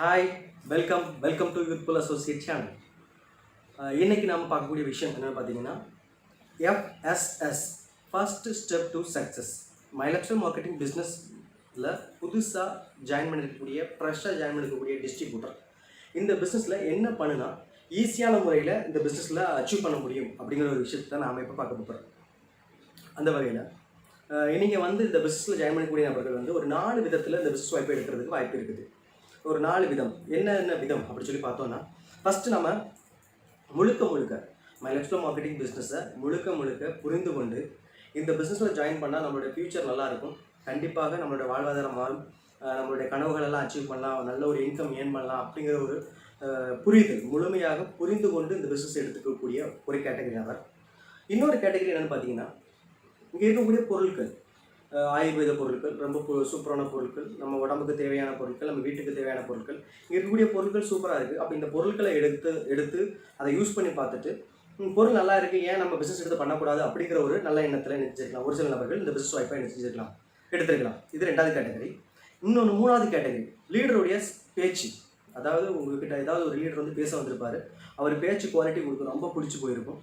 Hi welcome welcome to youthful associate channel இன்றைக்கி நாம் பார்க்கக்கூடிய விஷயம் என்னென்னு பார்த்தீங்கன்னா FSS first step to success மைலக்ஷன் marketing பிஸ்னஸில் புதுசாக ஜாயின் பண்ணிருக்கக்கூடிய ஃப்ரெஷ்ஷாக ஜாயின் பண்ணிருக்கக்கூடிய டிஸ்ட்ரிபியூட்டர் இந்த பிஸ்னஸில் என்ன பண்ணுனா ஈஸியான முறையில் இந்த பிஸ்னஸில் அச்சீவ் பண்ண முடியும் அப்படிங்கிற ஒரு விஷயத்தை நாம் இப்போ பார்க்க போகிறோம் அந்த வகையில் நீங்கள் வந்து இந்த பிஸ்னஸில் ஜாயின் பண்ணக்கூடிய நபர்கள் வந்து ஒரு நாலு விதத்தில் இந்த பிஸ்னஸ் வாய்ப்பு எடுக்கிறதுக்கு வாய்ப்பு இருக்குது. ஒரு நாலு விதம். என்னென்ன விதம் அப்படின்னு சொல்லி பார்த்தோன்னா ஃபஸ்ட்டு நம்ம முழுக்க முழுக்க மை லெஃப்ட் மார்க்கெட்டிங் பிஸ்னஸை முழுக்க முழுக்க புரிந்து கொண்டு இந்த பிஸ்னஸில் ஜாயின் பண்ணால் நம்மளுடைய ஃப்யூச்சர் நல்லாயிருக்கும் கண்டிப்பாக நம்மளோட வாழ்வாதாரம் மாறும். நம்மளுடைய கனவுகளெல்லாம் அச்சீவ் பண்ணலாம். நல்ல ஒரு இன்கம் ஏர்ன் பண்ணலாம் அப்படிங்கிற ஒரு புரிதல் முழுமையாக புரிந்து கொண்டு இந்த பிஸ்னஸ் எடுத்துக்கக்கூடிய ஒரு கேட்டகரி நபர் இன்னொரு கேட்டகரி என்னென்னு பார்த்தீங்கன்னா இங்கே இருக்கக்கூடிய பொருட்கள். ஆயுர்வேத பொருட்கள் ரொம்ப சூப்பரான பொருட்கள் நம்ம உடம்புக்கு தேவையான பொருட்கள் நம்ம வீட்டுக்கு தேவையான பொருட்கள். இங்கே இருக்கக்கூடிய பொருட்கள் சூப்பராக இருக்குது அப்போ இந்த பொருட்களை எடுத்து எடுத்து அதை யூஸ் பண்ணி பார்த்துட்டு பொருள் நல்லா இருக்குது ஏன் நம்ம பிஸ்னஸ் எடுத்து பண்ணக்கூடாது? அப்படிங்கிற ஒரு நல்ல எண்ணத்தில் நினைச்சிருக்கலாம். ஒரு சில நபர்கள் இந்த பிஸ்னஸ் வாய்ப்பை நினைச்சிருக்கலாம். எடுத்திருக்கலாம். இது ரெண்டாவது கேட்டகரி இன்னொன்று மூணாவது கேட்டகரி லீடருடைய பேச்சு. அதாவது உங்ககிட்ட ஏதாவது ஒரு லீடர் வந்து பேச வந்திருப்பாரு. அவர் பேச்சு குவாலிட்டி உங்களுக்கு ரொம்ப பிடிச்சி போயிருக்கும்.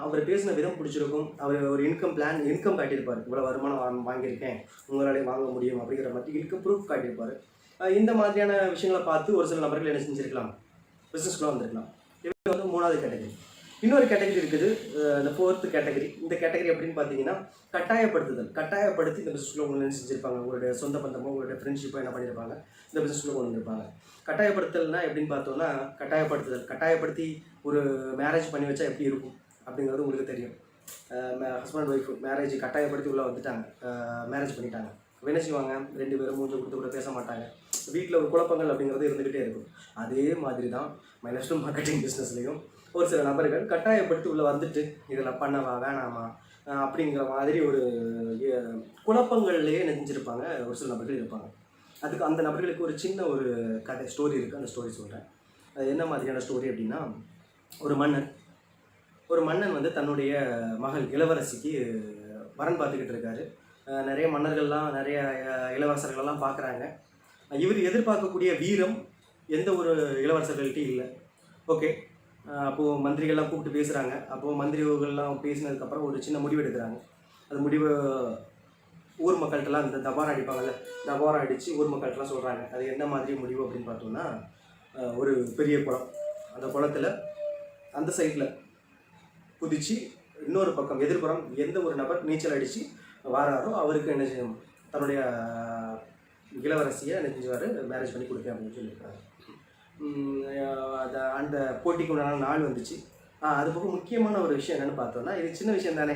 அவர் பேசின விதம் பிடிச்சிருக்கும். அவர் ஒரு இன்கம் பிளான் இன்கம் காட்டியிருப்பார். இவ்வளோ வருமானம் வா- வாங்கியிருக்கேன். உங்களாலே வாங்க முடியும் அப்படிங்கிற மாதிரி இன்கம் ப்ரூஃப் காட்டியிருப்பார். இந்த மாதிரியான விஷயங்களை பார்த்து ஒரு சில நபர்கள் என்ன செஞ்சிருக்கலாம்? பிஸ்னஸ்க்குள்ள வந்திருக்கலாம். இவங்க வந்து மூணாவது கேட்டகரி இன்னொரு கேட்டகரி இருக்குது. இந்த ஃபோர்த்து கேட்டகரி இந்த கேட்டகரி அப்படின்னு பார்த்தீங்கன்னா கட்டாயப்படுத்துதல். கட்டாயப்படுத்தி இந்த பிஸ்னஸ்க்குள்ள உங்களை என்ன செஞ்சிருப்பாங்க? உங்களுடைய சொந்த பந்தமோ உங்களுடைய ஃப்ரெண்ட்ஷிப்போ என்ன பண்ணியிருப்பாங்க இந்த பிஸ்னஸ்க்குள்ளே கொண்டு வந்திருப்பாங்க. கட்டாயப்படுத்தல்னா எப்படின்னு பார்த்தோம்னா கட்டாயப்படுத்துதல். கட்டாயப்படுத்தி ஒரு மேரேஜ் பண்ணி வச்சா எப்படி இருக்கும்? அப்படிங்கிறது உங்களுக்கு தெரியும். ஹஸ்பண்ட் ஒய்ஃப் மேரேஜ் கட்டாயப்படுத்தி உள்ளே வந்துட்டாங்க. மேரேஜ் பண்ணிட்டாங்க. அப்ப என்ன செய்வாங்க? ரெண்டு பேரும் மூஞ்சி கொடுத்து கூட பேச மாட்டாங்க. வீட்டில் ஒரு குழப்பங்கள் அப்படிங்கிறது இருந்துக்கிட்டே இருக்கும். அதே மாதிரி தான் மைனஸ் மார்க்கெட்டிங் பிஸ்னஸ்லையும் ஒரு சில நபர்கள் கட்டாயப்படுத்தி உள்ளே வந்துட்டு இதில் பண்ணவா? வேணாமா? அப்படிங்கிற மாதிரி ஒரு குழப்பங்கள்லேயே நெஞ்சிருப்பாங்க. ஒரு சில நபர்கள் இருப்பாங்க. அதுக்கு அந்த நபர்களுக்கு ஒரு சின்ன ஒரு கதை ஸ்டோரி இருக்குது அந்த ஸ்டோரி சொல்கிறேன் அது என்ன மாதிரியான ஸ்டோரி அப்படின்னா ஒரு மன்னன் ஒரு மன்னன் வந்து தன்னுடைய மகள் இளவரசிக்கு வரன் பார்த்துக்கிட்டு இருக்காரு. நிறைய மன்னர்கள்லாம் நிறைய அஹ், இளவரசர்கள்லாம் பார்க்குறாங்க. இவர் எதிர்பார்க்கக்கூடிய வீரம் எந்த ஒரு இளவரசர்கள்ட்டையும் இல்லை. ஓகே. அப்போது மந்திரிகள்லாம் கூப்பிட்டு பேசுகிறாங்க அப்போது மந்திரிகள்லாம் பேசினதுக்கப்புறம் ஒரு சின்ன முடிவு எடுக்கிறாங்க. அது முடிவு ஊர் மக்கள்கிட்டலாம் இந்த தபாரம் அடிப்பாங்கல்ல தபாரம் அடித்து ஊர் மக்கள்கிட்டலாம் சொல்கிறாங்க அது என்ன மாதிரி முடிவு அப்படின்னு பார்த்தோம்னா ஒரு பெரிய குளம். அந்த குளத்தில் அந்த சைடில் குதிச்சு இன்னொரு பக்கம் எதிர்ப்புறம் எந்த ஒரு நபர் நீச்சல் அடித்து வாராரோ அவருக்கு என்ன செய்யும்? தன்னுடைய இளவரசியை என்ன செஞ்சுவார்? மேரேஜ் பண்ணி கொடுக்க அப்படின்னு சொல்லியிருக்காரு அந்த போட்டிக்கு உண்டான நாள் வந்துச்சு. அது போக முக்கியமான ஒரு விஷயம் என்னென்னு பார்த்தோம்னா இது சின்ன விஷயம் தானே.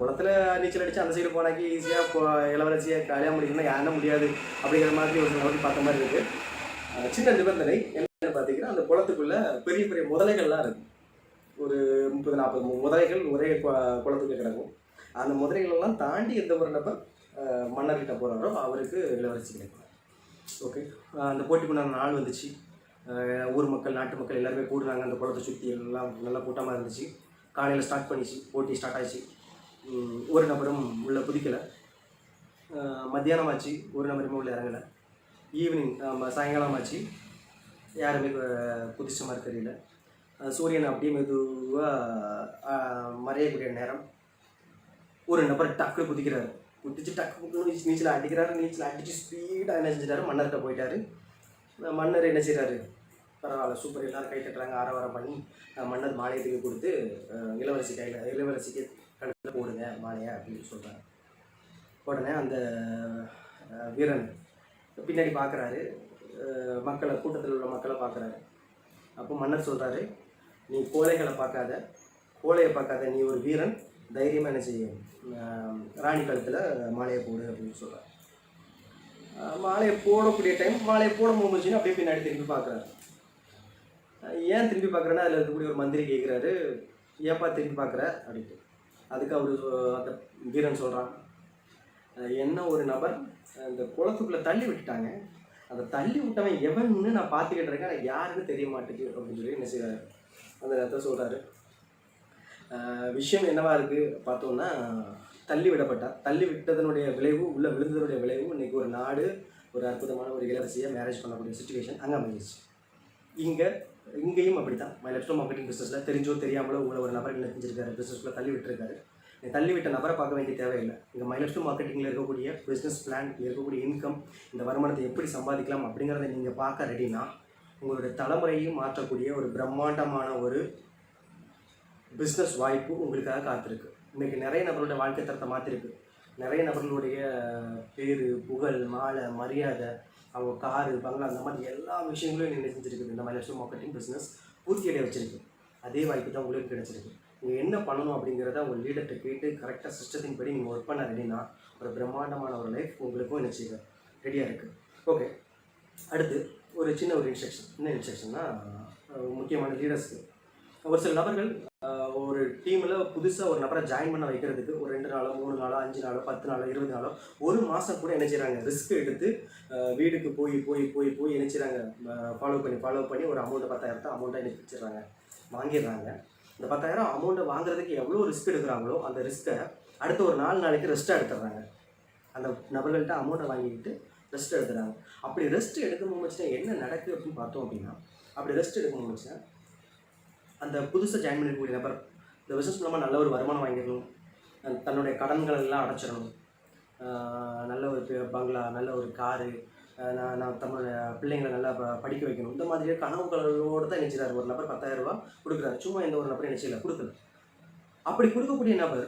குளத்தில் குளத்துல நீச்சல் அடித்து அந்த சைடு போனாக்கி ஈஸியாக இளவரசியை கல்யாணம் முடிக்கணும்னா யாரும் முடியாது அப்படிங்கிற மாதிரி ஒரு நபர் பார்த்த மாதிரி இருக்குது சின்ன நிபந்தனை என்னென்னு பார்த்தீங்கன்னா அந்த குளத்துக்குள்ளே பெரிய பெரிய முதலைகள்லாம் இருக்கும் ஒரு முப்பது நாற்பது முதலைகள் ஒரே கு- கிடக்கும். அந்த முதலைகளெல்லாம் தாண்டி எந்த ஒரு நபர் மன்னர்கிட்ட போகிறாரோ அவருக்கு இளவரசி கிடைக்கும் ஓகே? அந்த போட்டிக்குண்டான நாள் வந்துச்சு. ஊர் மக்கள் நாட்டு மக்கள் எல்லாருமே கூடுறாங்க அந்த குளத்தை சுற்றி எல்லாம் நல்லா கூட்டமாக இருந்துச்சு. காலையில் ஸ்டார்ட் பண்ணிச்சு. போட்டி ஸ்டார்ட் ஆச்சு. ஒரு நபரும் உள்ளே குதிக்கலை. மத்தியானம் ஆச்சு. ஒரு நபருமே உள்ள இறங்கலை. ஈவினிங் சாயங்காலம் ஆச்சு. யாருமே புதுச்ச குதிச்ச மாதிரி தெரியல. சூரியன் அப்படியே மெதுவாக மறையக்கூடிய நேரம். ஒரு நபர் டக்கு குதிக்கிறாரு. குதிச்சு டக்கு குதிச்சு நீச்சல் அடிக்கிறாரு நீச்சல் அடித்து ஸ்பீடாக என்ன செஞ்சிட்டாரு? மன்னர்கிட்ட போயிட்டாரு. மன்னர் என்ன செய்கிறாரு பரவாயில்ல சூப்பர் எல்லோரும் கை தட்டுறாங்க ஆரவாரம் பண்ணி மன்னர் மாலையத்துக்கு கொடுத்து இளவரசி கையில் இளவரசிக்கு கழுத்தில் போடுங்க மாலையை அப்படின்னு சொல்கிறாங்க உடனே அந்த வீரன் பின்னாடி பார்க்குறாரு மக்களை கூட்டத்தில் உள்ள மக்களை பார்க்குறாரு அப்போ மன்னர் சொல்கிறாரு நீ கோழைகளை பார்க்காத கோழையை பார்க்காத நீ ஒரு வீரன். தைரியமாக என்ன செய்யும் ராணி கழுத்தில் மாலையை போடு அப்படின்னு சொல்கிறார் மாலையை போடக்கூடிய டைம் மாலையை போட முடிஞ்சுன்னு அப்படியே பின்னாடி திரும்பி பார்க்குறாரு. ஏன் திரும்பி பார்க்குறேன்னா அதில் இருக்கக்கூடிய ஒரு மந்திரி கேட்குறாரு ஏப்பா திரும்பி பார்க்குற? அப்படின்ட்டு. அதுக்கு அவர் அந்த வீரன் சொல்கிறான் என்ன ஒரு நபர் அந்த குளத்துக்குள்ளே தள்ளி விட்டுட்டாங்க. அதை தள்ளி விட்டவன் எவன்னு நான் பார்த்துக்கிட்டு இருக்கேன் யாருன்னு தெரிய மாட்டேங்குது அப்படின்னு சொல்லி என்ன செய்கிறாரு அந்த நேரத்தில் சொல்கிறாரு விஷயம் என்னவா இருக்குது பார்த்தோம்னா தள்ளி விடப்பட்டார் தள்ளி விட்டதனுடைய விளைவு உள்ள விழுந்ததனுடைய விளைவு இன்றைக்கி ஒரு நாடு ஒரு அற்புதமான ஒரு இளவரசியை மேரேஜ் பண்ணக்கூடிய சுச்சுவேஷன் அங்கே அமைஞ்சிச்சு இங்கே இங்கேயும் அப்படி தான் மை லெப்டோ மார்க்கெட்டிங் பிஸ்னஸில் தெரிஞ்சோ தெரியாமலோ உள்ள ஒரு நபர் என்ன செஞ்சிருக்காரு பிஸ்னஸ்க்குள்ளே தள்ளி விட்டுருக்காரு. நீ தள்ளி விட்ட நபரை பார்க்க வேண்டிய தேவையில்லை. இங்கே மை மார்க்கெட்டிங்கில் இருக்கக்கூடிய பிஸ்னஸ் பிளான் இருக்கக்கூடிய இன்கம் இந்த வருமானத்தை எப்படி சம்பாதிக்கலாம் அப்படிங்கிறத நீங்கள் பார்க்க ரெடினா உங்களுடைய தலைமுறையும் மாற்றக்கூடிய ஒரு பிரம்மாண்டமான ஒரு பிஸ்னஸ் வாய்ப்பு உங்களுக்காக காத்திருக்கு. இன்றைக்கி நிறைய நபர்களுடைய வாழ்க்கை தரத்தை மாற்றிருக்கு நிறைய நபர்களுடைய பேர் புகழ் மாலை மரியாதை அவங்க காரு பங்களா அந்த மாதிரி எல்லா விஷயங்களும் நீங்கள் செஞ்சுருக்குது இந்த மாதிரி மார்க்கெட்டிங் பிஸ்னஸ் பூர்த்தி அடைய வச்சுருக்கு. அதே வாய்ப்பு தான் உங்களுக்கு கிடச்சிருக்கு. நீங்கள் என்ன பண்ணணும் அப்படிங்கிறத உங்கள் லீடர்கிட்ட கேட்டு கரெக்டாக சிஸ்டத்தின் படி நீங்கள் ஒர்க் பண்ண ரெடினா ஒரு பிரம்மாண்டமான ஒரு லைஃப் உங்களுக்கும் என்ன செய்யுங்க ரெடியாக இருக்குது ஓகே அடுத்து ஒரு சின்ன ஒரு இன்ஸ்ட்ரக்ஷன் என்ன இன்ஸ்ட்ரக்ஷன்னா முக்கியமான லீடர்ஸ்க்கு ஒரு சில நபர்கள் ஒரு டீமில் புதுசாக ஒரு நபரை ஜாயின் பண்ண வைக்கிறதுக்கு ஒரு ரெண்டு நாளோ மூணு நாளோ அஞ்சு நாளோ பத்து நாளோ இருபது நாளோ ஒரு மாதம் கூட என்ன செய்கிறாங்க ரிஸ்க் எடுத்து வீடுக்கு போய் போய் போய் போய் என்ன செய்கிறாங்க ஃபாலோ பண்ணி ஃபாலோ பண்ணி ஒரு அமௌண்ட்டு பத்தாயிரத்தை அமௌண்ட்டாக எனக்கு வச்சிடுறாங்க. வாங்கிடுறாங்க. இந்த பத்தாயிரம் அமௌண்ட்டை வாங்குறதுக்கு எவ்வளோ ரிஸ்க் எடுக்கிறாங்களோ அந்த ரிஸ்க்கை அடுத்த ஒரு நாலு நாளைக்கு ரெஸ்ட்டாக எடுத்துடுறாங்க. அந்த நபர்கள்ட்ட அமௌண்ட்டை வாங்கிக்கிட்டு ரெஸ்ட் எடுத்துறாங்க அப்படி ரெஸ்ட் எடுக்க வச்சுன்னா என்ன நடக்குது அப்படின்னு பார்த்தோம் அப்படின்னா அப்படி ரெஸ்ட் எடுக்க வச்சுன்னா அந்த புதுசாக ஜாயின் பண்ணிருக்கக்கூடிய நபர் இந்த பிஸ்னஸ் மூலமாக நல்ல ஒரு வருமானம் வாங்கிடணும் தன்னுடைய கடன்கள் எல்லாம் அடைச்சிடணும். நல்ல ஒரு பங்களா நல்ல ஒரு காரு நான் நான் தன்னுடைய பிள்ளைங்களை நல்லா படிக்க வைக்கணும். இந்த மாதிரி கனவுகளோடு தான் நினைச்சிடாரு ஒரு நபர் பத்தாயிரம் ரூபா கொடுக்குறாரு. சும்மா எந்த ஒரு நபரும் நினைச்சல கொடுக்கல. அப்படி கொடுக்கக்கூடிய நபர்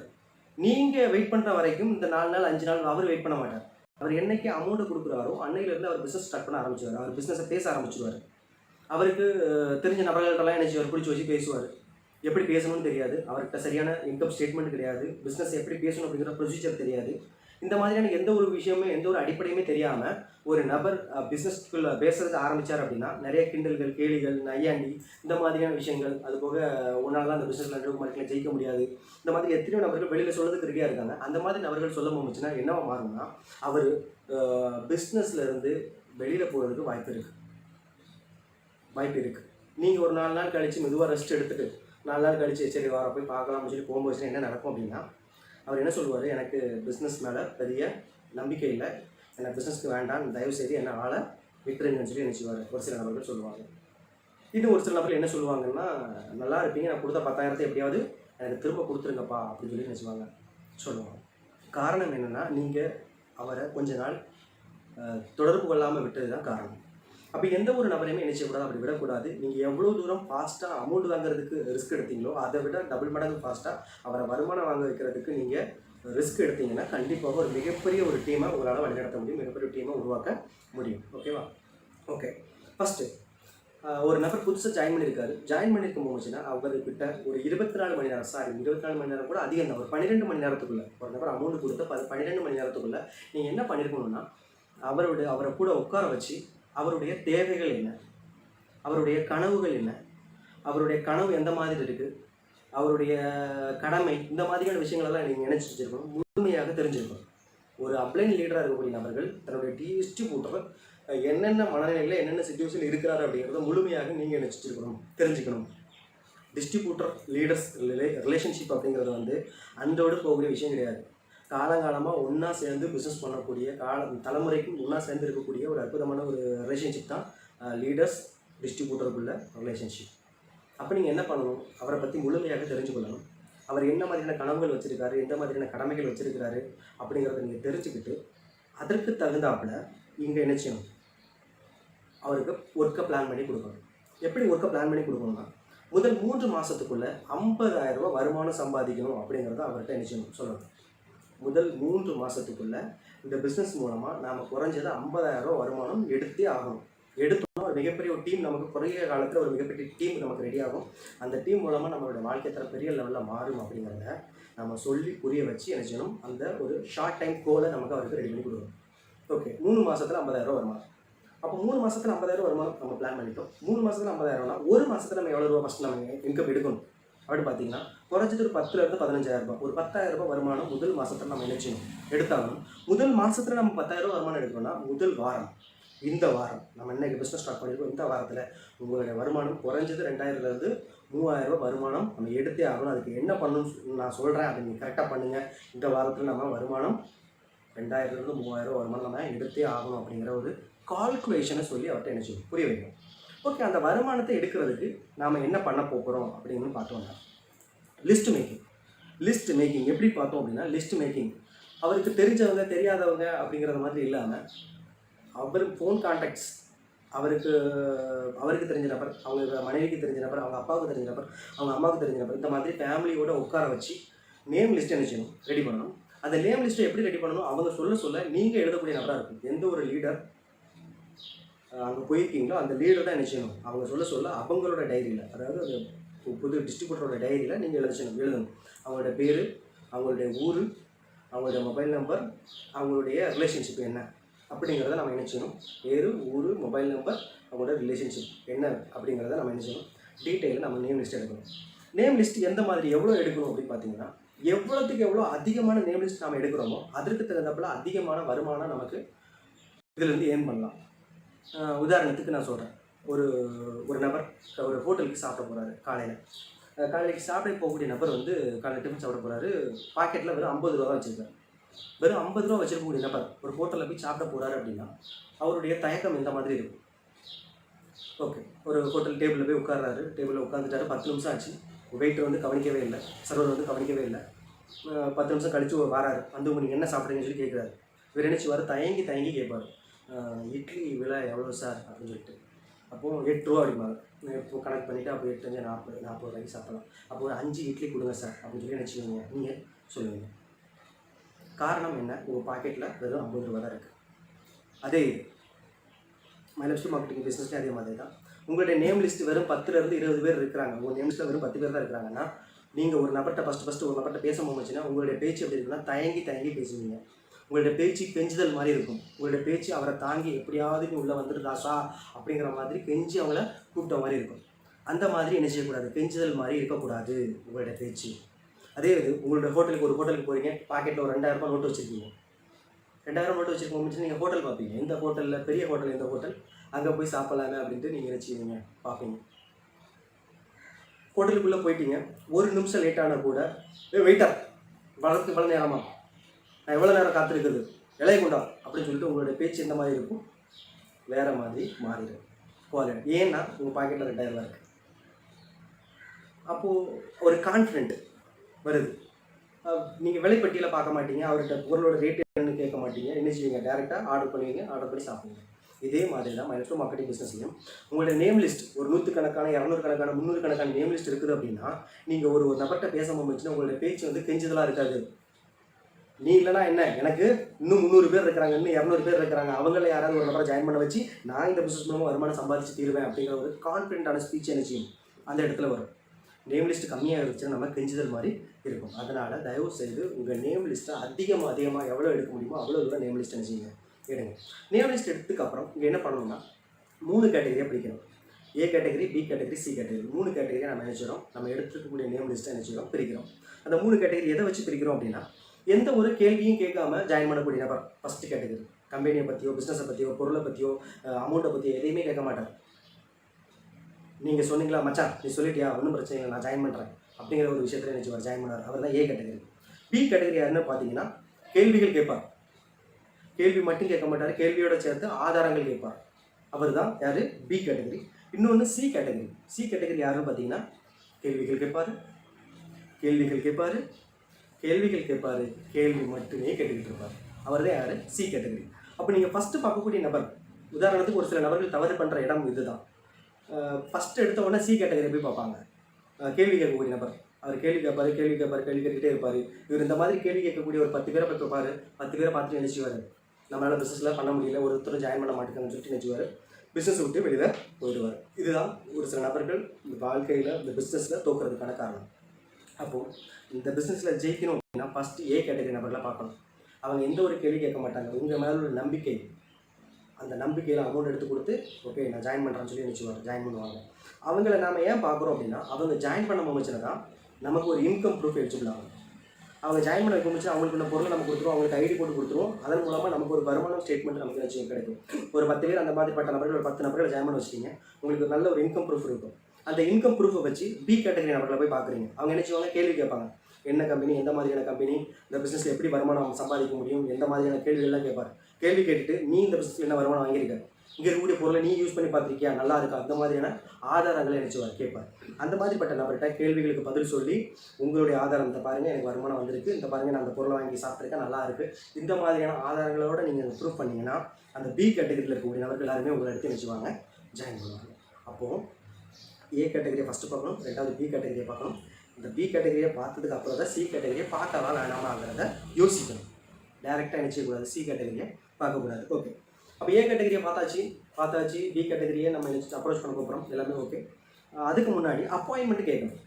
நீங்கள் வெயிட் பண்ணுற வரைக்கும் இந்த நாலு நாள் அஞ்சு நாள் அவர் வெயிட் பண்ண மாட்டார். அவர் என்னைக்கு அமௌண்ட்டு கொடுக்குறாரோ அன்னையிலேருந்து அவர் பிஸ்னஸ் ஸ்டார்ட் பண்ண ஆரம்பிச்சுவார் அவர் பிஸ்னஸை பேச ஆரம்பிச்சிருவார். அவருக்கு தெரிஞ்ச நபர்கள்ட்டெல்லாம் என்ன செய்வார் பிடிச்சி வச்சு பேசுவார். எப்படி பேசணும்னு தெரியாது. அவர்கிட்ட சரியான இன்கம் ஸ்டேட்மெண்ட் கிடையாது. பிஸ்னஸ் எப்படி பேசணும் அப்படிங்கிற ப்ரொசீஜர் தெரியாது. இந்த மாதிரியான எந்த ஒரு விஷயமும் எந்த ஒரு அடிப்படையுமே தெரியாமல் ஒரு நபர் பிஸ்னஸ்க்குள்ளே பேசுறது ஆரம்பிச்சார் அப்படின்னா நிறைய கிண்டல்கள் கேலிகள் நையாண்டி இந்த மாதிரியான விஷயங்கள். அது போக உன்னால அந்த பிஸ்னஸ்ல ரெண்டு ஜெயிக்க முடியாது. இந்த மாதிரி எத்தனையோ நபர்கள் வெளியில் சொல்கிறதுக்கு ரெடியாக இருக்காங்க. அந்த மாதிரி நபர்கள் சொல்ல முடிச்சுன்னா என்னவா மாறும்னா அவர் பிஸ்னஸ்லேருந்து வெளியில் போகிறதுக்கு வாய்ப்பு இருக்குது வாய்ப்பு இருக்குது நீங்கள் ஒரு நாலு நாள் கழித்து மெதுவாக ரெஸ்ட் எடுத்துகிட்டு நாலு நாள் கழிச்சு சரி வர போய் பார்க்கலாம்னு சொல்லி போகும்போது என்ன நடக்கும் அப்படின்னா அவர் என்ன சொல்லுவார்? எனக்கு பிஸ்னஸ் மேலே பெரிய நம்பிக்கை இல்லை. எனக்கு பிஸ்னஸ்க்கு வேண்டாம். தயவு செய்து என்ன ஆளை விட்டுருங்கன்னு சொல்லி நினச்சிவார் ஒரு சில நபர்கள் சொல்லுவாங்க. இன்னும் ஒரு சில நபர்கள் என்ன சொல்லுவாங்கன்னா நல்லா இருப்பீங்க. நான் கொடுத்த பத்தாயிரத்தை எப்படியாவது எனக்கு திரும்ப கொடுத்துருங்கப்பா. அப்படின்னு சொல்லி நினச்சிவாங்க சொல்லுவாங்க. காரணம் என்னென்னா நீங்கள் அவரை கொஞ்ச நாள் தொடர்பு கொள்ளாமல் விட்டது தான் காரணம். அப்போ எந்த ஒரு நபரையுமே என்ன செய்யக்கூடாது? அப்படி விடக்கூடாது. நீங்கள் எவ்வளோ தூரம் ஃபாஸ்ட்டாக அமௌண்ட் வாங்குறதுக்கு ரிஸ்க் எடுத்தீங்களோ அதை விட டபுள் மடங்கு ஃபாஸ்ட்டாக அவரை வருமானம் வாங்க வைக்கிறதுக்கு நீங்கள் ரிஸ்க் எடுத்தீங்கன்னா கண்டிப்பாக ஒரு மிகப்பெரிய ஒரு டீமை உங்களால் வழிநடத்த முடியும். மிகப்பெரிய டீமை உருவாக்க முடியும். ஓகேவா ஓகே ஃபஸ்ட்டு ஒரு நபர் புதுசாக ஜாயின் பண்ணியிருக்காரு. ஜாயின் பண்ணியிருக்கும் போச்சுன்னா அவர்கிட்ட ஒரு இருபத்தி நாலு மணி நேரம் சாரி இருபத்தி நாலு மணி நேரம் கூட அதிகம் தான் ஒரு பன்னிரெண்டு மணி நேரத்துக்குள்ளே ஒரு நபர் அமௌண்ட் கொடுத்து பது பன்னிரெண்டு மணி நேரத்துக்குள்ளே நீங்கள் என்ன பண்ணியிருக்கணும்னா அவரோட அவரை கூட உட்கார வச்சு அவருடைய தேவைகள் என்ன? அவருடைய கனவுகள் என்ன? அவருடைய கனவு எந்த மாதிரி இருக்குது அவருடைய கடமை இந்த மாதிரியான விஷயங்களெல்லாம் நீங்கள் நினச்சி வச்சிருக்கணும். முழுமையாக தெரிஞ்சிருக்கணும். ஒரு அப்ளைன் லீடராக இருக்கக்கூடிய நபர்கள் தன்னுடைய டிஸ்ட்ரிபியூட்டர் என்னென்ன மனநிலையில் என்னென்ன சுச்சுவேஷன் இருக்கிறார் அப்படிங்கிறத முழுமையாக நீங்கள் நினச்சிருக்கணும் தெரிஞ்சுக்கணும். டிஸ்ட்ரிபியூட்டர் லீடர்ஸ் ரிலே ரிலேஷன்ஷிப் அப்படிங்கிறது வந்து அன்றோடு போகக்கூடிய விஷயம் கிடையாது. காலங்காலமாக ஒன்றா சேர்ந்து பிஸ்னஸ் பண்ணக்கூடிய கால தலைமுறைக்கும் ஒன்றா சேர்ந்து இருக்கக்கூடிய ஒரு அற்புதமான ஒரு ரிலேஷன்ஷிப் தான் லீடர்ஸ் டிஸ்ட்ரிபியூட்டருக்குள்ள ரிலேஷன்ஷிப் அப்போ நீங்கள் என்ன பண்ணணும்? அவரை பற்றி முழுமையாக தெரிஞ்சு கொள்ளணும். அவர் என்ன மாதிரியான கனவுகள் வச்சுருக்காரு எந்த மாதிரியான கடமைகள் வச்சுருக்கிறாரு அப்படிங்கிறத நீங்கள் தெரிஞ்சுக்கிட்டு அதற்கு தகுந்தாப்புல இங்கே என்ன செய்யணும்? அவருக்கு ஒர்க்கை பிளான் பண்ணி கொடுக்கணும். எப்படி ஒர்க்கை பிளான் பண்ணி கொடுக்கணும்னா முதல் மூன்று மாதத்துக்குள்ளே ஐம்பதாயிரம் ரூபா வருமானம் சம்பாதிக்கணும் அப்படிங்கிறத அவர்கிட்ட என்ன செய்யணும்? சொல்லணும். முதல் மூன்று மாதத்துக்குள்ளே இந்த பிஸ்னஸ் மூலமாக நாம் குறைஞ்சது 50000 வருமானம் எடுத்தே ஆகணும். எடுத்தோம்னா ஒரு மிகப்பெரிய ஒரு டீம் நமக்கு குறைய காலத்தில் ஒரு மிகப்பெரிய டீம் நமக்கு ரெடி ஆகும். அந்த டீம் மூலமாக நம்மளோட வாழ்க்கை தர பெரிய லெவலில் மாறும் அப்படிங்கிறத நம்ம சொல்லி புரிய வச்சு என்ன செய்யணும் அந்த ஒரு ஷார்ட் டைம் கோலை நமக்கு அவருக்கு ரெடி பண்ணி கொடுக்கணும். ஓகே மூணு மாதத்தில் 50000 வருமானம். அப்போ மூணு மாதத்தில் ஐம்பதாயிரம் வருமானம் நம்ம பிளான் பண்ணிட்டோம். மூணு மாதத்தில் ஐம்பதாயிரம்னா ஒரு மாதத்தில் நம்ம எவ்வளோ ரூபா ஃபஸ்ட் நம்ம இன்கம் எடுக்கணும்? அப்படின்னு பார்த்தீங்கன்னா குறைஞ்சது ஒரு பத்துல இருந்து பதினஞ்சாயிரம் ரூபாய். ஒரு பத்தாயிரம் ரூபாய் வருமானம் முதல் மாசத்துல நம்ம என்ன செய்யணும்? எடுத்தாலும் முதல் மாசத்துல நம்ம பத்தாயிரம் ரூபாய் வருமானம் எடுக்கணும்னா முதல் வாரம். இந்த வாரம். நம்ம இன்னைக்கு பிஸ்னஸ் ஸ்டார்ட் பண்ணியிருக்கோம் இந்த வாரத்தில் உங்களுடைய வருமானம் குறைஞ்சது ரெண்டாயிரத்துலேருந்து மூவாயிரம் ரூபாய் வருமானம் நம்ம எடுத்தே ஆகணும். அதுக்கு என்ன பண்ணணும்னு நான் சொல்கிறேன் அதை நீங்கள் கரெக்டாக பண்ணுங்கள் இந்த வாரத்தில் நம்ம வருமானம் ரெண்டாயிரத்துலேருந்து மூவாயிரம் வருமானம் நம்ம எடுத்தே ஆகணும் அப்படிங்கிற ஒரு கால்குலேஷனை சொல்லி அவர்கிட்ட என்ன செய்யும் புரிய வைக்கணும். ஓகே அந்த வருமானத்தை எடுக்கிறதுக்கு நாம் என்ன பண்ண போகிறோம் அப்படின்னு பார்த்தோம்னா லிஸ்ட் மேக்கிங் லிஸ்ட் மேக்கிங் எப்படி பார்த்தோம் அப்படின்னா லிஸ்ட் மேக்கிங் அவருக்கு தெரிஞ்சவங்க தெரியாதவங்க அப்படிங்கிறது மாதிரி இல்லாமல் அவர் ஃபோன் கான்டாக்ட்ஸ் அவருக்கு அவருக்கு தெரிஞ்ச நபர் அவங்க மனைவிக்கு தெரிஞ்ச நபர் அவங்க அப்பாவுக்கு தெரிஞ்ச நபர் அவங்க அம்மாவுக்கு தெரிஞ்ச நபர் இந்த மாதிரி ஃபேமிலியோட உட்கார வச்சு நேம் லிஸ்ட் என்ன செய்யணும்? ரெடி பண்ணணும். அந்த நேம் லிஸ்ட்டை எப்படி ரெடி பண்ணணும்? அவங்க சொல்ல சொல்ல நீங்கள் எழுதக்கூடிய நபராக இருக்கும் எந்த ஒரு லீடர் அங்கே போயிருக்கீங்களோ அந்த லீடர் தான் என்ன செய்யணும்? அவங்க சொல்ல சொல்ல அவங்களோட டைரியில் அதாவது புது டிஸ்ட்ரிபியூட்டரோட டைரியில் நீங்கள் எழுதணும் எழுதணும் அவங்களோட பேர் அவங்களுடைய ஊர் அவங்களுடைய மொபைல் நம்பர் அவங்களுடைய ரிலேஷன்ஷிப் என்ன? அப்படிங்கிறத நம்ம என்ன செய்யணும்? பேர் ஊர் மொபைல் நம்பர் அவங்களோட ரிலேஷன்ஷிப் என்ன அப்படிங்கிறத நம்ம என்ன செய்யணும்? டீட்டெயில் நம்ம நேம் லிஸ்ட் எடுக்கணும். நேம் லிஸ்ட் எந்த மாதிரி எவ்வளோ எடுக்கணும் அப்படின்னு பார்த்தீங்கன்னா எவ்வளோத்துக்கு எவ்வளோ அதிகமான நேம் லிஸ்ட் நம்ம எடுக்கிறோமோ அதற்கு தகுந்தப்பல அதிகமான வருமானம் நமக்கு இதுலேருந்து ஏர்ன் பண்ணலாம். உதாரணத்துக்கு நான் சொல்கிறேன் ஒரு ஒரு நபர் ஒரு ஹோட்டலுக்கு சாப்பிட போகிறாரு காலையில். காலைக்கு சாப்பிட போகக்கூடிய நபர் வந்து காலையில் டிஃபன் சாப்பிட போகிறாரு பாக்கெட்டில் வெறும் ஐம்பது ரூபா தான் வச்சுருக்காரு. வெறும் ஐம்பது ரூபா வச்சுருக்கக்கூடிய நபர் ஒரு ஹோட்டலில் போய் சாப்பிட போகிறாரு அப்படின்னா அவருடைய தயக்கம் இந்த மாதிரி இருக்கும்? ஓகே. ஒரு ஹோட்டல் டேபிளில் போய் உட்கார்றாரு. டேபிளில் உட்காந்துட்டாரு பத்து நிமிஷம் ஆச்சு. வெயிட்டர் வந்து கவனிக்கவே இல்லை. சர்வர் வந்து கவனிக்கவே இல்லை. பத்து நிமிஷம் கழித்து வராரு. வந்து நீங்கள் என்ன சாப்பிட்றீங்கன்னு சொல்லி கேட்குறாரு இவர் நினச்சி வர தயங்கி தயங்கி கேட்பாரு. இட்லி விலை எவ்வளோ சார் அப்படின்னு சொல்லிட்டு. அப்போது எட்டு ரூபா அப்படிம்பாங்க. இப்போ கனெக்ட் பண்ணிவிட்டு அப்போ எட்டு அஞ்சு நாற்பது நாற்பது ரூபாய்க்கு சாப்பிடலாம். அப்போ ஒரு அஞ்சு இட்லி கொடுங்க சார் அப்படின்னு சொல்லி நினச்சிக்கோங்க. நீங்கள் சொல்லுவீங்க. காரணம் என்ன? உங்கள் பாக்கெட்டில் வெறும் ஐம்பது ரூபா தான் இருக்குது அதே மைலப்ஸ்டு மார்க்கெட்டிங் பிஸ்னஸ்லேயும் அதே மாதிரி தான். உங்களுடைய நேம் லிஸ்ட் வெறும் பத்துலேருந்து இருபது பேர் இருக்கிறாங்க. உங்கள் நேம் லிஸ்ட்டில் வெறும் பத்து பேர் தான் இருக்கிறாங்கன்னா நீங்கள் ஒரு நபர்கிட்ட ஃபஸ்ட்டு ஃபஸ்ட்டு ஒரு நபர்கிட்ட பேச முடிச்சுன்னா உங்களுடைய பேச்சு எப்படி இருக்குன்னா தயங்கி தயங்கி பேசுவீங்க. உங்களுடைய பேச்சு பெஞ்சுதல் மாதிரி இருக்கும். உங்களுடைய பேச்சு அவரை தாங்கி எப்படியாவது நீ உள்ளே வந்துடுதாசா அப்படிங்கிற மாதிரி பெஞ்சு அவங்கள கூப்பிட்ட மாதிரி இருக்கும். அந்த மாதிரி என்ன செய்யக்கூடாது? பெஞ்சுதல் மாதிரி இருக்கக்கூடாது உங்களுடைய பேச்சு. அதே இது உங்களுடைய ஹோட்டலுக்கு ஒரு ஹோட்டலுக்கு போகிறீங்க பாக்கெட்டில் ஒரு ரெண்டாயிரம் ரூபாய் நோட்டு வச்சுருக்கீங்க. ரெண்டாயிரம் நோட்டு வச்சுருக்கோம் நீங்கள் ஹோட்டல் பார்ப்பீங்க. இந்த ஹோட்டலில் பெரிய ஹோட்டல் எந்த ஹோட்டல் அங்கே போய் சாப்பிட்லாமே அப்படின்ட்டு நீங்கள் நினச்சிக்கிங்க பார்ப்பீங்க. ஹோட்டலுக்குள்ளே போயிட்டீங்க. ஒரு நிமிஷம் லேட்டான கூட வெயிட்டர் வளர்த்து வள நேரமாக நான் எவ்வளோ நேரம் காத்திருக்குது இலைய அப்படின்னு சொல்லிட்டு உங்களுடைய பேச்சு எந்த மாதிரி இருக்கும்? வேறு மாதிரி மாறிடும். குவாலிட்டி ஏன்னா உங்கள் பாக்கெட்டில் ரெண்டாயிரம் இருக்குது அப்போது ஒரு கான்ஃபிடென்ட் வருது. நீங்கள் விலைப்பட்டியில் பார்க்க மாட்டீங்க. அவர்கிட்ட பொருளோட ரேட் என்னன்னு கேட்க மாட்டீங்க. என்ன செய்வீங்க? டேரெக்டாக ஆர்டர் பண்ணுவீங்க ஆர்டர் பண்ணி சாப்பிடுவீங்க. இதே மாதிரி தான் மைலஸ்டோ மார்க்கெட்டிங் பிஸ்னஸ்லையும் உங்களுடைய நேம் லிஸ்ட் ஒரு நூற்றுக்கணக்கான இரநூறு கணக்கான முந்நூறு கணக்கான நேம் லிஸ்ட் இருக்குது அப்படின்னா நீங்கள் ஒரு ஒரு நபர்கிட்ட பேச முடிச்சுன்னா உங்களுடைய பேச்சு வந்து கெஞ்சதெல்லாம் இருக்காது. நீ இல்லைனா என்ன? எனக்கு இன்னும் முந்நூறு பேர் இருக்கிறாங்க இன்னும் இரநூறு பேர் இருக்கிறாங்க. அவங்கள யாராவது ஒரு நபரை ஜாயின் பண்ண வச்சு நான் இந்த பிஸ்னஸ் மூலமாக வருமானம் சம்பாதிச்சு தீருவேன் அப்படிங்கிற ஒரு கான்ஃபிடென்ட்டான ஸ்பீச் என்ன அந்த இடத்துல வரும். நேம் லிஸ்ட் கம்மியாக இருந்துச்சுன்னா நம்ம கெஞ்சுதல் மாதிரி இருக்கும். அதனால் தயவு செய்து உங்கள் நேம் லிஸ்ட்டை அதிகமாக அதிகமாக எவ்வளோ எடுக்க முடியுமோ அவ்வளோ தூரம் நேம் லிஸ்ட் என்ன செய்யுங்க எடுங்க. நேம் லிஸ்ட் எடுத்ததுக்கு அப்புறம் இங்கே என்ன பண்ணணும்னா மூணு கேட்டகரியாக பிடிக்கணும் A category B category C category மூணு கேட்டகரியாக நம்ம நினைச்சிடும் நம்ம எடுத்துக்கக்கூடிய நேம் லிஸ்ட்டை நினைச்சிடும் பிரிக்கிறோம். அந்த மூணு கேட்டகரி எதை வச்சு பிரிக்கிறோம் அப்படின்னா எந்த ஒரு கேள்வியும் கேட்காம ஜாயின் பண்ணக்கூடிய நபர் ஃபஸ்ட்டு கேட்டகரி கம்பெனியை பற்றியோ பிஸ்னஸை பற்றியோ பொருளை பற்றியோ அமௌண்ட்டை பற்றியோ எதையுமே கேட்க மாட்டார். நீங்கள் சொன்னீங்களா மச்சான் நீ சொல்லிட்டியா? ஒன்றும் பிரச்சனை இல்லை நான் ஜாயின் பண்ணுறேன் அப்படிங்கிற ஒரு விஷயத்தில் நினச்சிவார் ஜாயின் பண்ணார். அவர் தான் ஏ கேட்டகரி பி கேட்டகரி யாருன்னு பார்த்தீங்கன்னா கேள்விகள் கேட்பார். கேள்வி மட்டும் கேட்க மாட்டார். கேள்வியோட சேர்த்து ஆதாரங்கள் கேட்பார். அவர் தான் யார்? பி கேட்டகரி இன்னொன்று சி கேட்டகரி சி கேட்டகரி யாருன்னு பார்த்தீங்கன்னா கேள்விகள் கேட்பார். கேள்விகள் கேட்பார். கேள்விகள் கேட்பார் கேள்வி மட்டுமே கேட்டுக்கிட்டு இருப்பார். அவர் தான் யார்? சி கேட்டகரி அப்போ நீங்கள் ஃபஸ்ட்டு பார்க்கக்கூடிய நபர் உதாரணத்துக்கு ஒரு சில நபர்கள் தவறு பண்ணுற இடம் இதுதான். ஃபஸ்ட்டு எடுத்த உடனே சி கேட்டகரி போய் பார்ப்பாங்க. கேள்வி கேட்கக்கூடிய நபர். அவர் கேள்வி கேட்பாரு கேள்வி கேட்பாரு கேள்வி கேட்டுக்கிட்டே இருப்பார். இவர் இந்த மாதிரி கேள்வி கேட்கக்கூடிய ஒரு பத்து பேரை போய் பார்ப்பாரு பத்து பேரை பார்த்துட்டு நினச்சிவார் நம்மளால் பிஸ்னஸில் பண்ண முடியல. ஒருத்தரும் ஜாயின் பண்ண மாட்டேங்கன்னு சொல்லிட்டு நினச்சிவார் பிஸ்னஸ் விட்டு வெளியில் போயிடுவார். இதுதான் ஒரு சில நபர்கள் இந்த வாழ்க்கையில் இந்த பிஸ்னஸில் தோக்குறதுக்கான காரணம். அப்போது இந்த பிஸ்னஸில் ஜெயிக்கணும் அப்படின்னா ஃபஸ்ட்டு ஏ கேட்டகரி நபர்லாம் பார்க்கணும். அவங்க எந்த ஒரு கேள்வி கேட்க மாட்டாங்க. உங்கள் மேலே ஒரு நம்பிக்கை. அந்த நம்பிக்கையில் அமௌண்ட் எடுத்து கொடுத்து ஓகே நான் ஜாயின் பண்ணுறேன்னு சொல்லி நினச்சிவாங்க ஜாயின் பண்ணுவாங்க. அவங்கள நாம் ஏன் பார்க்குறோம் அப்படின்னா அவங்க ஜாயின் பண்ண முடிச்சுனா தான் நமக்கு ஒரு இன்கம் ப்ரூஃப் எலிஜிபிள் ஆகும். அவங்க ஜாயின் பண்ண முடிச்சு அவங்களுக்கு உள்ள பொருளை நம்ம கொடுத்துருவோம் அவங்களுக்கு ஐடி போட்டு கொடுத்துருவோம். அதன் மூலமாக நமக்கு ஒரு வருமானம் ஸ்டேட்மெண்ட் நமக்கு நிச்சயம் கிடைக்கும். ஒரு பத்து பேர் அந்த மாதிரிப்பட்ட நபர்கள் ஒரு பத்து நபர்கள் ஜாயின் பண்ண வச்சிட்டீங்க. உங்களுக்கு நல்ல ஒரு இன்கம் ப்ரூஃப் இருக்கும். அந்த இன்கம் ப்ரூஃபை வச்சு பி கேட்டகரி நபர்களை போய் பார்க்குறீங்க அவங்க என்ன செய்வாங்க? கேள்வி கேட்பாங்க. என்ன கம்பெனி எந்த மாதிரியான கம்பெனி இந்த பிஸ்னஸில் எப்படி வருமானம் சம்பாதிக்க முடியும்? எந்த மாதிரியான கேள்விகள்லாம் கேட்பார். கேள்வி கேட்டுட்டு நீ இந்த பிஸ்னஸில் என்ன வருமானம் வாங்கியிருக்க? இங்கே இருக்கக்கூடிய பொருளை நீ யூஸ் பண்ணி பார்த்துருக்கியா? நல்லா இருக்கா? அந்த மாதிரியான ஆதாரங்களை நினச்சிவார் கேட்பார். அந்த மாதிரிப்பட்ட நபர்கிட்ட கேள்விகளுக்கு பதில் சொல்லி உங்களுடைய ஆதாரம் பாருங்கள் எனக்கு வருமானம் வந்திருக்கு. இந்த பாருங்கள் நான் அந்த பொருளை வாங்கி சாப்பிட்ருக்கேன் நல்லா இருக்குது இந்த மாதிரியான ஆதாரங்களோட நீங்கள் ப்ரூவ் பண்ணிங்கன்னா அந்த பி கேட்டகரியில் இருக்கக்கூடிய நபர்கள் எல்லாருமே உங்களை எடுத்து நினச்சிவாங்க ஜாயின் பண்ணுவாங்க. அப்போது ஏ கேட்டகரியை ஃபஸ்ட்டு பார்க்கணும் ரெண்டாவது பி கேட்டகரியை பார்க்கணும். இந்த பி கேட்டகரியை பார்த்ததுக்கு அப்புறம் தான் சி கேட்டகரியை பார்க்கவா வேணாமாங்கிறத யோசிக்கணும். டேரெக்டாக நினச்சிக்கூடாது சி கேட்டகரியை பார்க்கக்கூடாது ஓகே அப்போ ஏ கேட்டகரியை பார்த்தாச்சு பார்த்தாச்சு பி கேட்டகரியை நம்ம நினச்சி அப்ரோச் பண்ண போகிறோம் எல்லாமே ஓகே அதுக்கு முன்னாடி அப்பாயின்மெண்ட் கேட்கணும்.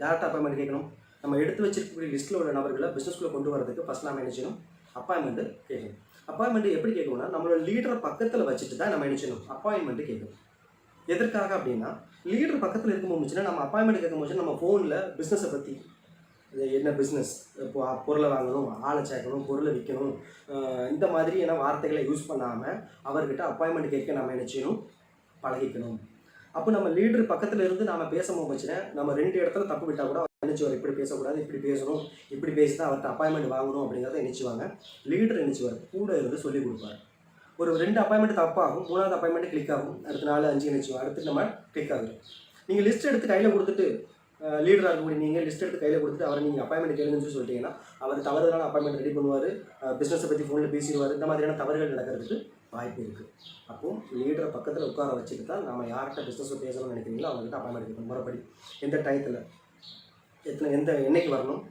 டேரக்ட் அப்பாயின்மெண்ட் கேட்கணும். நம்ம எடுத்து வச்சிருக்கக்கூடிய லிஸ்ட்டில் உள்ள நபர்களை பிஸ்னஸ்க்குள்ளே கொண்டு வரதுக்கு ஃபஸ்ட் நாம் என்ன செய்யணும்? கேட்கணும். அப்பாயின்மெண்ட் எப்படி கேட்கணும்னா நம்மளோட லீடரை பக்கத்தில் வச்சுட்டு தான் நம்ம என்ன செய்யணும்? அப்பாயின்மெண்ட் கேட்கணும். எதற்காக அப்படின்னா லீடர் பக்கத்தில் இருக்கும் போச்சுன்னா நம்ம அப்பாயின்மெண்ட் கேட்கும் போது நம்ம ஃபோனில் பிஸ்னஸை பற்றி என்ன பிஸ்னஸ் இப்போ பொருளை வாங்கணும் ஆளை சேர்க்கணும் பொருளை விற்கணும் இந்த மாதிரியான வார்த்தைகளை யூஸ் பண்ணாமல் அவர்கிட்ட அப்பாயின்மெண்ட் கேட்க நம்ம என்ன செய்யணும்? பழகிக்கணும். அப்போ நம்ம லீடர் பக்கத்தில் இருந்து நாம் பேச போச்சுன்னா நம்ம ரெண்டு இடத்துல தப்பு விட்டால் கூட அவர் நினச்சிவார் இப்படி பேசக்கூடாது இப்படி பேசணும் இப்படி பேசி தான் அவர்கிட்ட அப்பாயின்மெண்ட் வாங்கணும் அப்படிங்கிறத நினச்சிவாங்க லீடர் நினச்சிவார் கூட இருந்து சொல்லிக் கொடுப்பார். ஒரு ரெண்டு அப்பாயின்மெண்ட் தப்பாகும் மூணாவது அப்பாயின்மெண்ட் கிளிக் ஆகும். அடுத்த நாலு அஞ்சு நினச்சிவோம் அடுத்து நம்ம கிளிக் ஆகுது. நீங்கள் லிஸ்ட் எடுத்து கையில் கொடுத்துட்டு லீடராக இருக்கக்கூடிய நீங்கள் லிஸ்ட் எடுத்து கையில் கொடுத்துட்டு அவரை நீங்கள் அப்பாயின்மெண்ட் கேளுங்கன்னு சொல்லி சொல்லிட்டீங்கன்னா அவர் தவறுதலான அப்பாயின்மெண்ட் ரெடி பண்ணுவார். பிஸ்னஸை பற்றி ஃபோனில் பேசிடுவார். இந்த மாதிரியான தவறுகள் நடக்கிறதுக்கு வாய்ப்பு இருக்குது அப்போது லீடரை பக்கத்தில் உட்கார வச்சுட்டு தான் நம்ம யார்கிட்ட பிஸ்னஸ் பேசணும்னு நினைக்கிறீங்களோ அவங்ககிட்ட அப்பாயின்மெண்ட் எடுக்கணும் முறைப்படி எந்த டயத்தில் எத்தனை எந்த என்னைக்கு வரணும்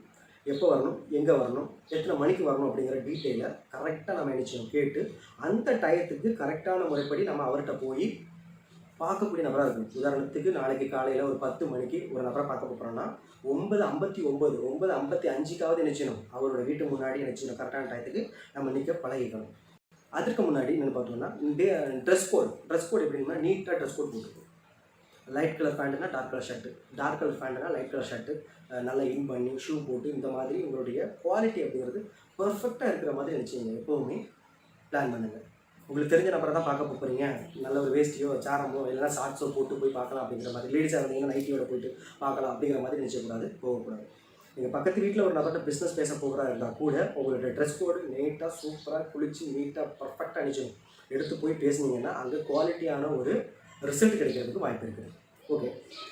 எப்போ வரணும் எங்கே வரணும் எத்தனை மணிக்கு வரணும் அப்படிங்கிற டீட்டெயிலை கரெக்டாக நம்ம நினச்சோம் கேட்டு அந்த டயத்துக்கு கரெக்டான முறைப்படி நம்ம அவர்கிட்ட போய் பார்க்கக்கூடிய நபராக இருக்கணும். உதாரணத்துக்கு நாளைக்கு காலையில் ஒரு பத்து மணிக்கு ஒரு நபரை பார்க்க போகிறோன்னா ஒன்பது ஐம்பத்தி ஒம்பது ஒன்பது ஐம்பத்தி அஞ்சுக்காவது நினைச்சிடணும் அவரோட வீட்டு முன்னாடி நினச்சிடணும் கரெக்டான டயத்துக்கு நம்ம நிற்க பழகிக்கணும். அதுக்கு முன்னாடி என்னென்னு பார்த்தோம்னா ட்ரெஸ் கோட் ட்ரெஸ் கோட் எப்படின்னா நீட்டாக ட்ரெஸ் கோட் போட்டுக்கணும். Light colour பேண்ட்டுனா dark colour shirt dark colour பேண்ட்டுனா light colour shirt நல்லா இன் பண்ணி ஷூ போட்டு இந்த மாதிரி உங்களுடைய குவாலிட்டி அப்படிங்கிறது பர்ஃபெக்டாக இருக்கிற மாதிரி நினச்சிங்க எப்போவுமே பிளான் பண்ணுங்கள் உங்களுக்கு தெரிஞ்ச நபரை தான் பார்க்க போகிறீங்க நல்ல ஒரு வேஸ்டியோ சாரமோ இல்லைனா ஷார்ட்ஸோ போட்டு போய் பார்க்கலாம் அப்படிங்கிற மாதிரி. லேடிஸாக இருந்தீங்கன்னா நைட்டியோட போயிட்டு பார்க்கலாம் அப்படிங்கிற மாதிரி நினச்சக்கூடாது போகக்கூடாது. நீங்கள் பக்கத்து வீட்டில் ஒரு நபர்கிட்ட பிஸ்னஸ் பேச போகிறா இருந்தால் கூட உங்களுடைய ட்ரெஸ் கோடு நீட்டாக சூப்பராக குளித்து நீட்டாக பர்ஃபெக்டாக அணிச்சிடும் எடுத்து போய் பேசுனீங்கன்னா அங்கே குவாலிட்டியான ஒரு ரிசல்ட் கிடைக்கிறதுக்கு வாய்ப்பு இருக்குது. ஓகே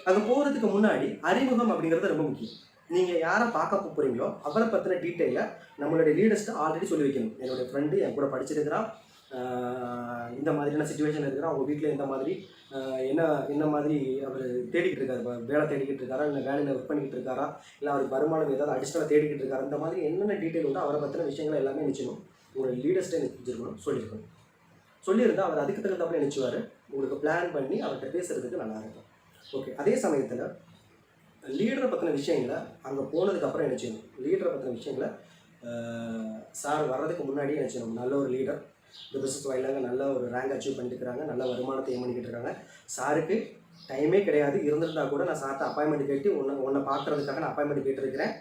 அங்கே போகிறதுக்கு முன்னாடி அறிமுகம் அப்படிங்கிறது ரொம்ப முக்கியம். நீங்கள் யாரை பார்க்க போகிறீங்களோ அவரை பற்றின டீட்டெயிலை நம்மளுடைய லீடர்ஸ்ட்டு ஆல்ரெடி சொல்லி வைக்கணும். என்னுடைய ஃப்ரெண்டு என் கூட படிச்சிருக்கிறான் இந்த மாதிரியான சுச்சுவேஷன் இருக்கிறா அவங்க வீட்டில் இந்த மாதிரி என்ன என்ன மாதிரி அவர் தேடிக்கிட்டு இருக்காரு வேலை தேடிக்கிட்டு இருக்காரா இல்லை வேலையில் ஒர்க் பண்ணிக்கிட்டு இருக்காரா இல்லை அவருக்கு வருமானம் ஏதாவது அடிஷ்னலாக தேடிக்கிட்டு இருக்காரு இந்த மாதிரி என்னென்ன டீட்டெயில் உண்டோ அவரை பற்றின விஷயங்கள் எல்லாமே நிச்சயணும் உங்களோட லீடர்ஸ்ட்டே நிச்சயிச்சிருக்கணும் சொல்லியிருக்கணும். சொல்லியிருந்தால் அவர் அதுக்கு தகுந்தாப்புல நினச்சிவார் உங்களுக்கு பிளான் பண்ணி அவர்கிட்ட பேசுகிறதுக்கு நல்லா இருக்கும். ஓகே அதே சமயத்தில் லீடரை பற்றின விஷயங்களை அங்கே போனதுக்கப்புறம் என்ன செய்யணும்? லீடரை பற்றின விஷயங்களை சார் வர்றதுக்கு முன்னாடியே என்ன செய்யணும்? நல்ல ஒரு லீடர் இந்த பிஸ்னஸ் வாயிலாக நல்ல ஒரு ரேங்க் அச்சீவ் பண்ணிட்டுருக்காங்க நல்ல வருமானத்தை ஏம் பண்ணிக்கிட்டு இருக்காங்க. சாருக்கு டைமே கிடையாது. இருந்திருந்தா கூட நான் சார்ட்ட அப்பாயின்மெண்ட் கேட்டு உன்னை உன்னை பார்க்குறதுக்காக நான் அப்பாயின்மெண்ட் கேட்டிருக்கிறேன்.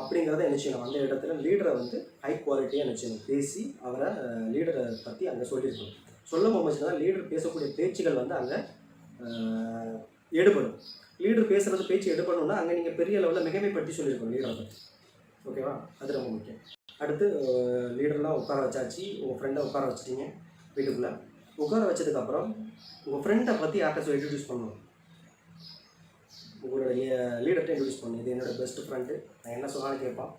அப்படிங்கிறத என்ன செய்யணும்? அந்த இடத்துல லீடரை வந்து ஹை குவாலிட்டியாக என்ன செய்யணும்? பேசி அவரை லீடரை பற்றி அங்கே சொல்லியிருக்கணும். சொல்ல போச்சுன்னா லீடர் பேசக்கூடிய பேச்சுகள் வந்து அங்கே எடுபடும். லீடர் பேசுகிறது பேச்சு எடுபடணும்னா அங்கே நீங்கள் பெரிய லெவலில் மிகைமைப்படுத்தி சொல்லியிருக்கோம் லீடரை பற்றி ஓகேவா அது ரொம்ப முக்கியம். அடுத்து லீடர்லாம் உட்கார வச்சாச்சு. உங்கள் ஃப்ரெண்டை உட்கார வச்சிட்டீங்க வீட்டுக்குள்ளே. உட்கார வச்சதுக்கப்புறம் உங்கள் ஃப்ரெண்டை பற்றி யார்கிட்ட இன்ட்ரடியூஸ் பண்ணணும்? உங்களுடைய லீடர்கிட்ட இன்ட்ரடியூஸ் பண்ணணும் இது என்னோட பெஸ்ட் ஃப்ரெண்டு நான் என்ன சொன்னாலும் கேட்பான்.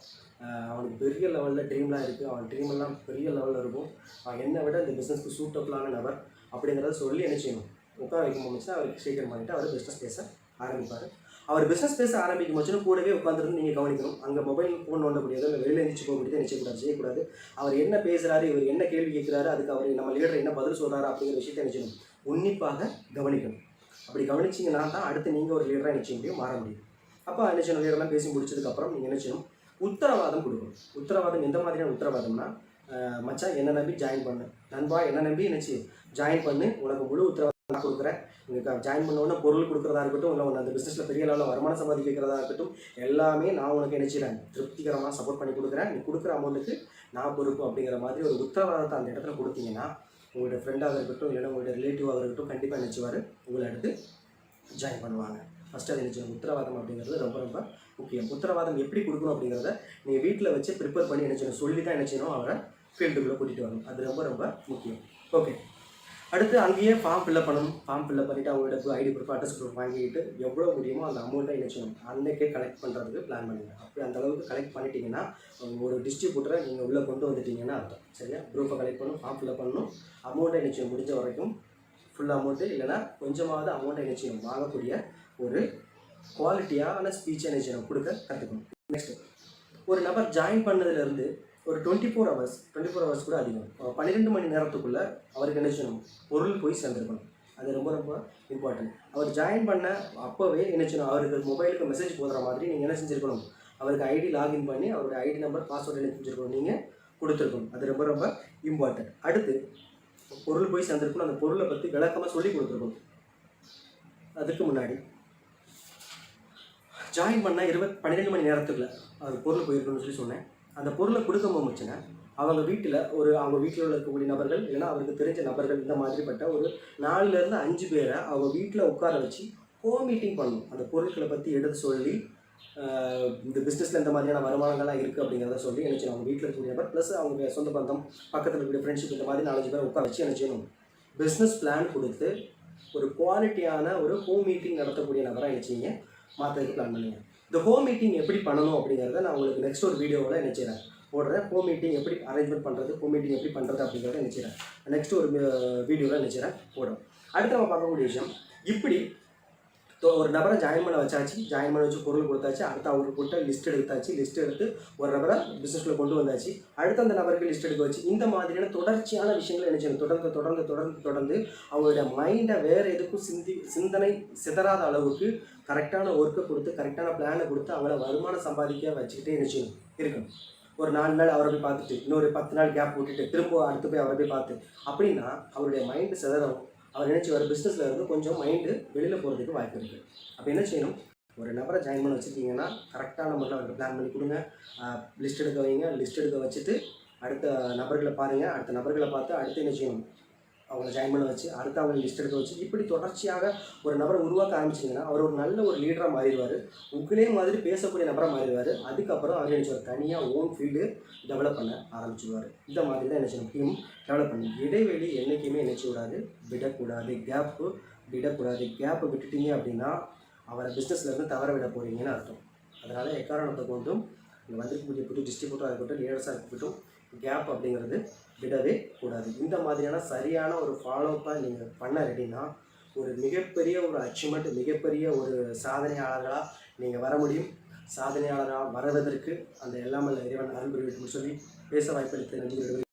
அவனுக்கு பெரிய லெவலில் ட்ரீம்லாம் இருக்குது அவன் ட்ரீம் எல்லாம் பெரிய லெவலில் இருக்கும். அவன் என்னை விட இந்த பிஸ்னஸ்க்கு சூட்டபுளான நபர் அப்படிங்கிறத சொல்லி என்ன செய்யணும்? உட்கார வைக்க முடிச்சுன்னா அவருக்கு சீக்கிரம் பண்ணிவிட்டு அவர் பிஸ்னஸ் பேச ஆரம்பிப்பார். அவர் பிஸ்னஸ் பேச ஆரம்பிக்கும் போச்சுன்னா கூடவே உட்காந்துருந்து நீங்கள் கவனிக்கணும். அங்கே மொபைல் ஃபோன் நோண்ட முடியாது இல்லை வெளியில் எழுந்திரிச்சு போக முடியாது நிச்சயக்கூடாது செய்யக்கூடாது அவர் என்ன பேசுகிறாரு இவர் என்ன கேள்வி கேட்குறாரு அதுக்கு அவர் நம்ம லீடர் என்ன பதில் சொல்கிறாரு அப்படிங்கிற விஷயத்தை நினைச்சணும் உன்னிப்பாக கவனிக்கணும். அப்படி கவனிச்சிங்கன்னா தான் அடுத்து நீங்கள் ஒரு லீடராக நிச்சய முடியும் மாற முடியும். அப்போ நிச்சயம் லீடர்லாம் பேசி முடிச்சதுக்கப்புறம் நீங்கள் நினைச்சணும் உத்தரவாதம் கொடுக்கணும். உத்தரவாதம் எந்த மாதிரியான உத்தரவாதம்னா மச்சான் என்ன நம்பி ஜாயின் பண்ணு. நண்பா என்ன நம்பி நினச்சி ஜாயின் பண்ணு. உனக்கு முழு உத்தரவாதம் நான் கொடுக்குறேன் உங்களுக்கு ஜாயின் பண்ண உடனே பொருள் கொடுக்குறதா இருக்கட்டும் இல்லை உன்னை அந்த பிஸ்னஸில் பெரிய லெவலில் வருமானம் சம்பாதிக்கிறதா இருக்கட்டும் எல்லாமே நான் உனக்கு நினைச்சிடறேன் திருப்திகரமாக சப்போர்ட் பண்ணி கொடுக்குறேன். நீ கொடுக்குற அமௌண்ட்டுக்கு நான் பொறுப்பு அப்படிங்கிற மாதிரி ஒரு உத்தரவாதத்தை அந்த இடத்துல கொடுத்தீங்கன்னா உங்களுடைய ஃப்ரெண்டாக இருக்கட்டும் இல்லைன்னா உங்களுடைய ரிலேட்டிவாக இருக்கட்டும் கண்டிப்பாக நினச்சிவார் உங்களை எடுத்து ஜாயின் பண்ணுவாங்க. ஃபஸ்ட்டு அது நினச்சி உத்தரவாதம் அப்படிங்கிறது ரொம்ப ரொம்ப முக்கியம். உத்தரவாதம் எப்படி கொடுக்கணும் அப்படிங்கிறத நீங்கள் வீட்டில் வச்சு ப்ரிப்பேர் பண்ணி நினச்சிடணும் சொல்லி தான் நினச்சிடணும் அவரை ஃபீல்டுக்குள்ளே கூட்டிகிட்டு வரணும். அது ரொம்ப ரொம்ப முக்கியம். ஓகே அடுத்து அங்கேயே ஃபார்ம் ஃபில்அப் பண்ணணும். ஃபார்ம் ஃபில்அப் பண்ணிவிட்டு அவங்களோட ஐடி ப்ரூஃப் அட்ரஸ் ப்ரூஃப் வாங்கிட்டு எவ்வளோ முடியுமோ அந்த அமௌண்ட்டை இணைச்சணும் அன்னைக்கே கலெக்ட் பண்ணுறதுக்கு பிளான் பண்ணுங்கள் அப்படி அந்த அளவுக்கு கலெக்ட் பண்ணிட்டீங்கன்னா ஒரு டிஸ்ட்ரிபியூட்டரை நீங்கள் உள்ளே கொண்டு வந்துட்டீங்கன்னா அர்த்தம். சரியா? ப்ரூஃபை கலெக்ட் பண்ணணும் ஃபார்ம் ஃபில்அப் பண்ணணும். அமௌண்ட்டை இணைச்சணும் முடிஞ்ச வரைக்கும் ஃபுல் அமௌண்ட்டு இல்லைன்னா கொஞ்சமாவது அமௌண்ட்டை இணைச்சணும் வாங்கக்கூடிய ஒரு குவாலிட்டியான ஸ்பீச்சை இணைச்சணும் கொடுக்க கற்றுக்கணும் நெக்ஸ்ட்டு ஒரு நபர் ஜாயின் பண்ணதுலேருந்து ஒரு twenty four hours twenty four hours கூட அதிகம். பன்னிரெண்டு மணி நேரத்துக்குள்ளே அவருக்கு என்ன செய்யணும்? பொருள் போய் சேர்ந்துருக்கணும். அது ரொம்ப ரொம்ப இம்பார்ட்டன்ட் அவர் ஜாயின் பண்ண அப்போவே என்ன செய்யணும்? அவருக்கு மொபைலுக்கு மெசேஜ் போடுற மாதிரி நீங்கள் என்ன செஞ்சுருக்கணும்? அவருக்கு ஐடி லாகின் பண்ணி அவருடைய ஐடி நம்பர் பாஸ்வேர்டு என்ன செஞ்சுருக்கணும் நீங்கள் கொடுத்துருக்கணும். அது ரொம்ப ரொம்ப இம்பார்ட்டன்ட் அடுத்து பொருள் போய் சேர்ந்துருக்கணும். அந்த பொருளை பற்றி விளக்கமாக சொல்லி கொடுத்துருக்கணும். அதுக்கு முன்னாடி ஜாயின் பண்ண இருபத் பன்னிரெண்டு மணி நேரத்துக்குள்ள அது பொருள் போயிருக்கணும்னு சொல்லி சொன்னேன். அந்த பொருளை கொடுக்க முடிச்சுன்னா அவங்க வீட்டில் ஒரு அவங்க வீட்டில் உள்ள இருக்கக்கூடிய நபர்கள் இல்லைன்னா அவருக்கு தெரிஞ்ச நபர்கள் இந்த மாதிரிப்பட்ட ஒரு நாலுலேருந்து அஞ்சு பேரை அவங்க வீட்டில் உட்கார வச்சு ஹோம் மீட்டிங் பண்ணணும். அந்த பொருட்களை பற்றி எடுத்து சொல்லி இந்த பிஸ்னஸில் இந்த மாதிரியான வருமானங்கள்லாம் இருக்குது அப்படிங்கிறத சொல்லி என்ன செய்யணும் அவங்க வீட்டில் இருக்கக்கூடிய நபர் ப்ளஸ் அவங்க சொந்த பந்தம் பக்கத்தில் இருக்கக்கூடிய ஃப்ரெண்ட்ஷிப் இந்த மாதிரி நாலஞ்சு பேர் உட்கார வச்சு என்ன செய்யணும்? பிஸ்னஸ் பிளான் கொடுத்து ஒரு குவாலிட்டியான ஒரு ஹோம் மீட்டிங் நடத்தக்கூடிய நபராக என்ன செய்யுங்க? மாற்றுறதுக்கு பிளான் பண்ணுங்க. இந்த ஹோம் மீட்டிங் எப்படி பண்ணணும் அப்படிங்கிறத நான் உங்களுக்கு நெக்ஸ்ட் ஒரு வீடியோவில் என்ன செய்கிறேன் போடுறேன். ஹோம் மீட்டிங் எப்படி அரேஞ்ச்மெண்ட் பண்ணுறது ஹோம் மீட்டிங் எப்படி பண்ணுறது அப்படிங்கிறத நினச்சிடறேன். நெக்ஸ்ட் ஒரு uh, வீடியோவில் நினச்சிடறேன். செய்கிறேன் போடுறோம். அடுத்து நம்ம பார்க்கக்கூடிய விஷயம். இப்படி தோ- ஒரு நபரை ஜாயின் பண்ண வச்சாச்சு. ஜாயின் பண்ண வச்சு பொருள் கொடுத்தாச்சு. அடுத்து அவருக்கு கொடுத்த லிஸ்ட் எடுத்தாச்சு. லிஸ்ட் எடுத்து ஒரு நபரை பிஸ்னஸ்ல கொண்டு வந்தாச்சு. அடுத்து அந்த நபருக்கு லிஸ்ட் எடுக்க வச்சு. இந்த மாதிரியான தொடர்ச்சியான விஷயங்களை என்ன செய்யணும்? தொடர்ந்து தொடர்ந்து தொடர்ந்து தொடர்ந்து அவங்களுடைய மைண்டை வேறு எதுக்கும் சிந்தி சிந்தனை சிதறாத அளவுக்கு கரெக்டான ஒர்க்கை கொடுத்து கரெக்டான பிளானை கொடுத்து அவங்கள வருமானம் சம்பாதிக்க வச்சுக்கிட்டே என்ன செய்யணும்? இருக்கணும். ஒரு நாலு நாள் அவரை போய் பார்த்துட்டு இன்னொரு பத்து நாள் கேப் விட்டுட்டு திரும்ப அடுத்து போய் அவரை போய் பார்த்து. அப்படின்னா அவருடைய மைண்டு சிதறும் அவர் நினச்சி வர பிஸ்னஸில் இருந்து கொஞ்சம் மைண்டு வெளியில் போகிறதுக்கு வாய்ப்பு இருக்குது அப்போ என்ன செய்யணும்? ஒரு நபரை ஜாயின் பண்ண வச்சுருக்கீங்கன்னா கரெக்டான முறையில் அவருக்கு பிளான் பண்ணி கொடுங்க. லிஸ்ட் எடுக்க வைங்க. லிஸ்ட் எடுக்க வச்சுட்டு அடுத்த நபர்களை பாருங்கள் அடுத்த நபர்களை பார்த்து அடுத்து என்ன செய்யணும்? அவங்கள ஜாயின் பண்ண வச்சு அடுத்து அவங்க லிஸ்ட் எடுக்க வச்சு இப்படி தொடர்ச்சியாக ஒரு நபரை உருவாக்க ஆரம்பிச்சிங்கன்னா அவர் ஒரு நல்ல ஒரு லீடராக மாறிடுவார். உங்களே மாதிரி பேசக்கூடிய நபராக மாறிடுவார். அதுக்கப்புறம் அவர் நினச்சி ஒரு தனியாக ஓன் ஃபீல்டு டெவலப் பண்ண ஆரம்பிச்சிடுவார் இந்த மாதிரி தான் என்ன டீம் டெவலப் பண்ணி இடைவெளி என்றைக்குமே நினச்சி விடாது விடக்கூடாது. கேப்பு விடக்கூடாது. கேப்பை விட்டுட்டீங்க அப்படின்னா அவரை பிஸ்னஸ்லேருந்து தவற விட போகிறீங்கன்னு அர்த்தம். அதனால் எக்காரணத்தை கொண்டும் இங்கே வந்திருக்கக்கூடிய புது டிஸ்ட்ரிபியூட்டராக இருக்கட்டும் லீடர்ஸாக இருக்கட்டும் கேப் அப்படிங்கிறது விடவே கூடாது. இந்த மாதிரியான சரியான ஒரு ஃபாலோப்பாக நீங்கள் பண்ண ரெடினா ஒரு மிகப்பெரிய ஒரு அச்சீவ்மெண்ட் மிகப்பெரிய ஒரு சாதனையாளர்களாக நீங்கள் வர முடியும். சாதனையாளராக வருவதற்கு அந்த எல்லாமல் இறைவன் அருள் புரியட்டும் சொல்லி பேச வாய்ப்பளித்து நன்றி